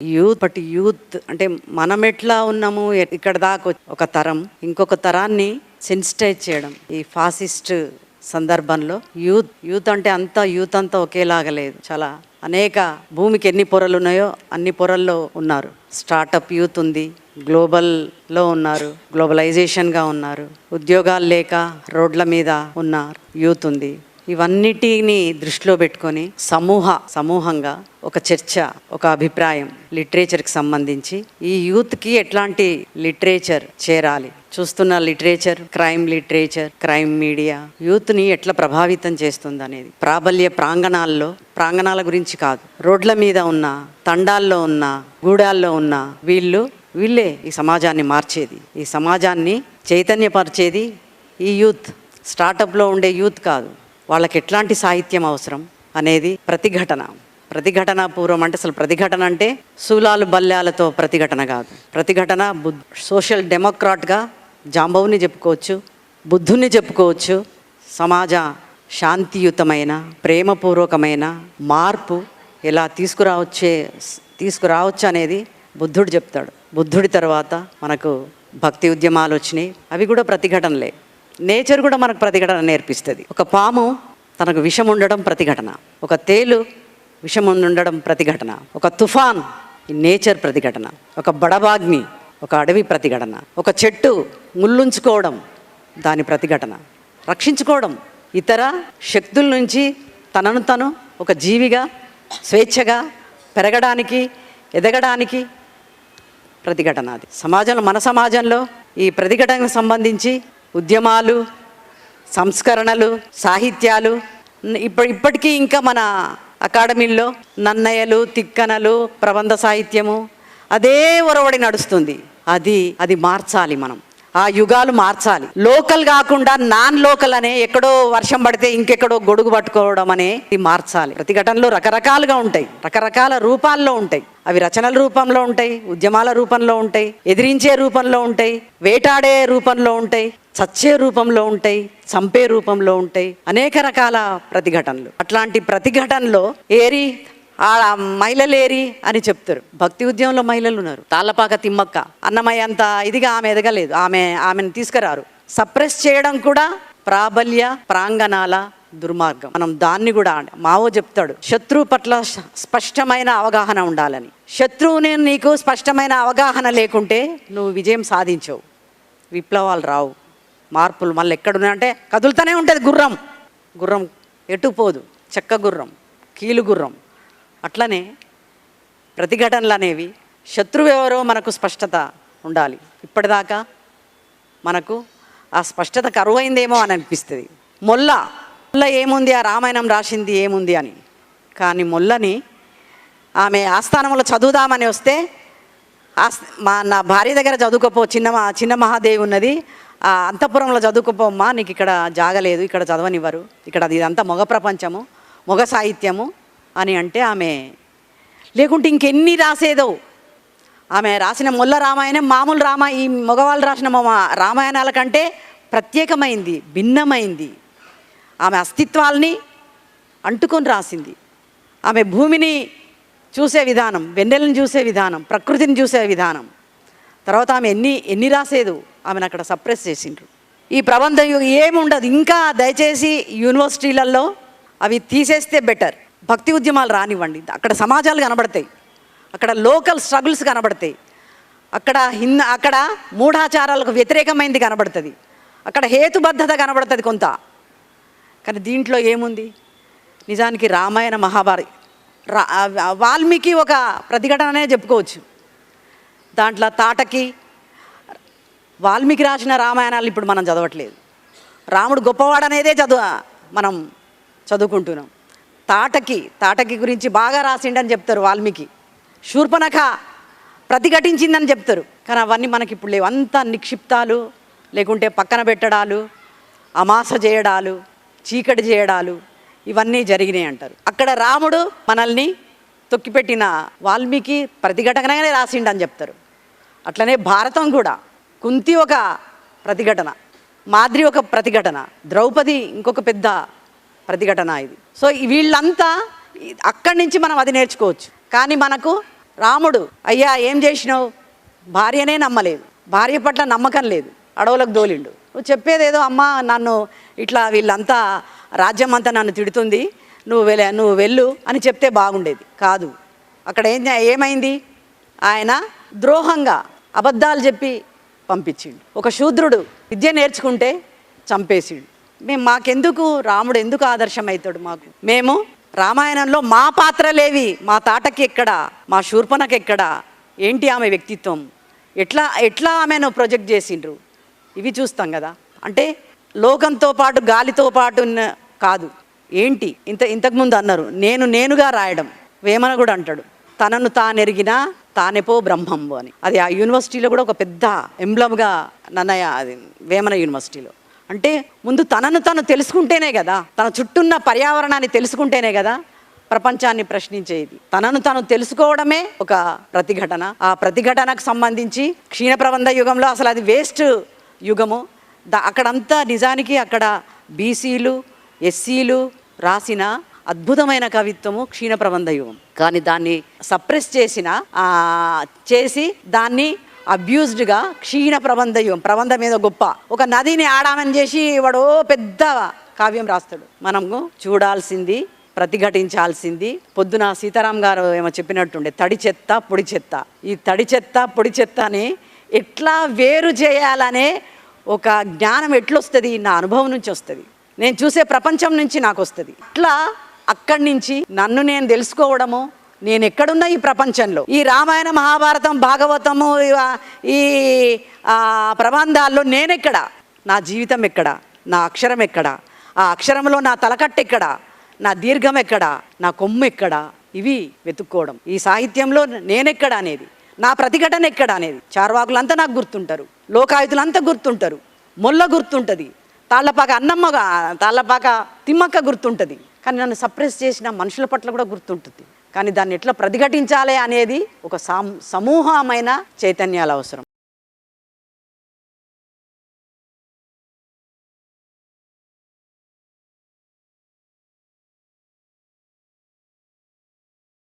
Youth but youth అంటే మనం ఎట్లా ఉన్నాము ఇక్కడ దాకా ఒక తరం ఇంకొక తరాన్ని సెన్సిటైజ్ చేయడం. ఈ ఫాసిస్ట్ సందర్భంలో యూత్ యూత్ అంటే అంతా యూత్ అంతా ఒకేలాగా లేదు. చాలా అనేక భూమికి ఎన్ని పొరలు ఉన్నాయో అన్ని పొరల్లో ఉన్నారు. స్టార్టప్ యూత్ ఉంది గ్లోబల్లో ఉన్నారు గ్లోబలైజేషన్గా ఉన్నారు ఉద్యోగాలు లేక రోడ్ల మీద ఉన్న యూత్ ఉంది. ఇవన్నిటిని దృష్టిలో పెట్టుకొని సమూహ సమూహంగా ఒక చర్చ ఒక అభిప్రాయం లిటరేచర్కి సంబంధించి ఈ యూత్కి ఎట్లాంటి లిటరేచర్ చేరాలి? చూస్తున్న literature crime literature crime media యూత్ని ఎట్లా ప్రభావితం చేస్తుంది అనేది ప్రాబల్య ప్రాంగణాల్లో ప్రాంగణాల గురించి కాదు. రోడ్ల మీద ఉన్న తండాల్లో ఉన్న గూడాల్లో ఉన్న వీళ్ళు వీళ్ళే ఈ సమాజాన్ని మార్చేది. ఈ సమాజాన్ని చైతన్యపరిచేది ఈ యూత్. స్టార్టప్లో ఉండే యూత్ కాదు. వాళ్ళకి ఎట్లాంటి సాహిత్యం అవసరం అనేది ప్రతిఘటన. ప్రతిఘటన పూర్వం అంటే అసలు ప్రతిఘటన అంటే శూలాలు బల్యాలతో ప్రతిఘటన కాదు. ప్రతిఘటన బుద్ధ సోషల్ డెమోక్రాట్గా జాంబవుని చెప్పుకోవచ్చు బుద్ధుని చెప్పుకోవచ్చు సమాజ శాంతియుతమైన ప్రేమపూర్వకమైన మార్పు ఎలా తీసుకురావచ్చే తీసుకురావచ్చు అనేది బుద్ధుడు చెప్తాడు. బుద్ధుడి తర్వాత మనకు భక్తి ఉద్యమాలు వచ్చినాయి. అవి కూడా ప్రతిఘటనలే. నేచర్ కూడా మనకు ప్రతిఘటన నేర్పిస్తుంది. ఒక పాము తనకు విషం ఉండడం ప్రతిఘటన. ఒక తేలు విషం ఉండడం ప్రతిఘటన. ఒక తుఫాన్ నేచర్ ప్రతిఘటన. ఒక బడబాగ్ని ఒక అడవి ప్రతిఘటన. ఒక చెట్టు ముల్లుంచుకోవడం దాని ప్రతిఘటన. రక్షించుకోవడం ఇతర శక్తుల నుంచి తనను తను ఒక జీవిగా స్వేచ్ఛగా పెరగడానికి ఎదగడానికి ప్రతిఘటన అది. సమాజంలో మన సమాజంలో ఈ ప్రతిఘటనకు సంబంధించి ఉద్యమాలు సంస్కరణలు సాహిత్యాలు ఇప్పటి ఇప్పటికీ ఇంకా మన అకాడమీల్లో నన్నయ్యలు తిక్కనలు ప్రబంధ సాహిత్యము అదే ఒరవడి నడుస్తుంది. అది అది మార్చాలి మనం. ఆ యుగాలు మార్చాలి. లోకల్ కాకుండా నాన్ లోకల్ అనే ఎక్కడో వర్షం పడితే ఇంకెక్కడో గొడుగు పట్టుకోవడం అనే మార్చాలి. ప్రతిఘటనలు రకరకాలుగా ఉంటాయి. రకరకాల రూపాల్లో ఉంటాయి. అవి రచనల రూపంలో ఉంటాయి ఉద్యమాల రూపంలో ఉంటాయి ఎదిరించే రూపంలో ఉంటాయి వేటాడే రూపంలో ఉంటాయి చచ్చే రూపంలో ఉంటాయి చంపే రూపంలో ఉంటాయి. అనేక రకాల ప్రతిఘటనలు. అట్లాంటి ప్రతిఘటనలో ఏరి ఆ మహిళలేరి అని చెప్తారు. భక్తి ఉద్యమంలో మహిళలు ఉన్నారు. తాళ్ళపాక తిమ్మక్క అన్నమయ్య అంత ఇదిగా ఆమె ఎదగలేదు. ఆమె ఆమెను తీసుకురారు. సప్రెస్ చేయడం కూడా ప్రాబల్య ప్రాంగణాల దుర్మార్గం. మనం దాన్ని కూడా మావో చెప్తాడు శత్రువు పట్ల స్పష్టమైన అవగాహన ఉండాలని. శత్రువుని నీకు స్పష్టమైన అవగాహన లేకుంటే నువ్వు విజయం సాధించవు. విప్లవాలు రావు. మార్పులు మళ్ళీ ఎక్కడున్నాయంటే కదులుతూనే ఉంటుంది గుర్రం. గుర్రం ఎటు పోదు. చెక్క గుర్రం కీలు గుర్రం. అట్లనే ప్రతిఘటనలు అనేవి శత్రువు ఎవరో మనకు స్పష్టత ఉండాలి. ఇప్పటిదాకా మనకు ఆ స్పష్టత కరువైందేమో అని అనిపిస్తుంది. మొల్ల మొల్ల ఏముంది? ఆ రామాయణం రాసింది ఏముంది అని. కానీ మొల్లని ఆమె ఆస్థానంలో చదువుదామని వస్తే మా నా భార్య దగ్గర చదువుకోపో చిన్న చిన్న మహాదేవి ఉన్నది. ఆ అంతఃపురంలో చదువుకోపోమ్మా నీకు ఇక్కడ జాగలేదు ఇక్కడ చదవనివ్వరు. ఇక్కడ అది ఇదంతా మొగ ప్రపంచము మొగ సాహిత్యము. అని అంటే ఆమె లేకుంటే ఇంకెన్ని రాసేదో. ఆమె రాసిన మొల్ల రామాయణం మామూలు రామ ఈ మగవాళ్ళు రాసిన మా- రామాయణాల కంటే ప్రత్యేకమైంది భిన్నమైంది. ఆమె అస్తిత్వాల్ని అంటుకొని రాసింది. ఆమె భూమిని చూసే విధానం వెన్నెలను చూసే విధానం ప్రకృతిని చూసే విధానం. తర్వాత ఆమె ఎన్ని ఎన్ని రాసేదు ఆమెను అక్కడ సప్రెస్ చేసిండ్రు. ఈ ప్రబంధం ఏముండదు. ఇంకా దయచేసి యూనివర్సిటీలలో అవి తీసేస్తే బెటర్. భక్తి ఉద్యమాలు రానివ్వండి. అక్కడ సమాజాలు కనబడతాయి. అక్కడ లోకల్ స్ట్రగుల్స్ కనబడతాయి. అక్కడ హింద అక్కడ మూఢాచారాలకు వ్యతిరేకమైనది కనబడుతుంది. అక్కడ హేతుబద్ధత కనబడుతుంది కొంత. కానీ దీంట్లో ఏముంది? నిజానికి రామాయణ మహాభారతి రా వాల్మీకి ఒక ప్రతిఘటననే చెప్పుకోవచ్చు. దాంట్లో తాటకి వాల్మీకి రాసిన రామాయణాలు ఇప్పుడు మనం చదవట్లేదు. రాముడు గొప్పవాడనేదే చదువు మనం చదువుకుంటున్నాం. తాటకి తాటకి గురించి బాగా రాసిండని చెప్తారు వాల్మీకి. శూర్పణఖ ప్రతిఘటించిందని చెప్తారు. కానీ అవన్నీ మనకి ఇప్పుడు లేవు. అంతా నిక్షిప్తాలు లేకుంటే పక్కన పెట్టడాలు అమాస చేయడాలు చీకటి చేయడాలు ఇవన్నీ జరిగినాయి అంటారు. అక్కడ రాముడు మనల్ని తొక్కిపెట్టిన వాల్మీకి ప్రతిఘటనగానే రాసిండని చెప్తారు. అట్లనే భారతం కూడా కుంతి ఒక ప్రతిఘటన మాద్రి ఒక ప్రతిఘటన ద్రౌపది ఇంకొక పెద్ద ప్రతిఘటన ఇది. సో వీళ్ళంతా అక్కడి నుంచి మనం అది నేర్చుకోవచ్చు. కానీ మనకు రాముడు అయ్యా ఏం చేసినావు? భార్యనే నమ్మలేదు. భార్య పట్ల నమ్మకం లేదు. అడవులకు దోలిండు. నువ్వు చెప్పేదేదో అమ్మ నన్ను ఇట్లా వీళ్ళంతా రాజ్యం అంతా నన్ను తిడుతుంది. నువ్వు వెళ్ళ నువ్వు వెళ్ళు అని చెప్తే బాగుండేది. కాదు. అక్కడ ఏం ఏమైంది? ఆయన ద్రోహంగా అబద్ధాలు చెప్పి పంపించిండు. ఒక శూద్రుడు విద్య నేర్చుకుంటే చంపేసిండు. మేము మాకెందుకు? రాముడు ఎందుకు ఆదర్శం అవుతాడు మాకు? మేము రామాయణంలో మా పాత్రలేవి మా తాటకి ఎక్కడ మా శూర్పణకి ఎక్కడ ఏంటి ఆమె వ్యక్తిత్వం? ఎట్లా ఎట్లా ఆమెను ప్రొజెక్ట్ చేసిండ్రు? ఇవి చూస్తాం కదా. అంటే లోకంతో పాటు గాలితో పాటు కాదు. ఏంటి? ఇంత ఇంతకుముందు అన్నారు నేను నేనుగా రాయడం. వేమన కూడా అంటాడు తనను తానెరిగిన తానెపో బ్రహ్మంబు అని. అది ఆ యూనివర్సిటీలో కూడా ఒక పెద్ద ఎంబ్లమ్గా నన్నయ్య అది వేమన యూనివర్సిటీలో. అంటే ముందు తనను తను తెలుసుకుంటేనే కదా తన చుట్టూన్న పర్యావరణాన్ని తెలుసుకుంటేనే కదా ప్రపంచాన్ని ప్రశ్నించేది. తనను తను తెలుసుకోవడమే ఒక ప్రతిఘటన. ఆ ప్రతిఘటనకు సంబంధించి క్షీణ ప్రబంధ యుగంలో అసలు అది వేస్ట్ యుగము. దా అక్కడంతా నిజానికి అక్కడ బీసీలు ఎస్సీలు రాసిన అద్భుతమైన కవిత్వము క్షీణ ప్రబంధ యుగం. కానీ దాన్ని సప్రెస్ చేసిన చేసి దాన్ని అబ్యూజ్డ్గా క్షీణ ప్రబంధ ప్రబంధం మీద గొప్ప. ఒక నదిని ఆడామని చేసి వాడు పెద్ద కావ్యం రాస్తాడు. మనము చూడాల్సింది ప్రతిఘటించాల్సింది పొద్దున సీతారాం గారు ఏమో చెప్పినట్టుండే తడి చెత్త పొడి చెత్త. ఈ తడి చెత్త పొడి చెత్తని ఎట్లా వేరు చేయాలనే ఒక జ్ఞానం ఎట్లొస్తుంది? నా అనుభవం నుంచి వస్తుంది. నేను చూసే ప్రపంచం నుంచి నాకు వస్తుంది అట్లా అక్కడి నుంచి నన్ను నేను తెలుసుకోవడము నేను ఎక్కడున్నా ఈ ప్రపంచంలో? ఈ రామాయణ మహాభారతం భాగవతము ఈ ప్రబంధాల్లో నేనెక్కడ? నా జీవితం ఎక్కడ నా అక్షరం ఎక్కడ ఆ అక్షరంలో నా తలకట్టు ఎక్కడ నా దీర్ఘం ఎక్కడ నా కొమ్ము ఎక్కడ ఇవి వెతుక్కోవడం. ఈ సాహిత్యంలో నేనెక్కడ అనేది నా ప్రతిఘటన ఎక్కడ అనేది చార్వాకులంతా నాకు గుర్తుంటారు. లోకాయుతులంతా గుర్తుంటారు. మొల్ల గుర్తుంటుంది. తాళ్ళపాక అన్నమ్మగా తాళ్ళపాక తిమ్మక్క గుర్తుంటుంది. కానీ నన్ను సప్రెస్ చేసిన మనుషుల పట్ల కూడా గుర్తుంటుంది. కానీ దాన్ని ఎట్లా ప్రతిఘటించాలి అనేది ఒక సమూహమైన చైతన్యాలు అవసరం.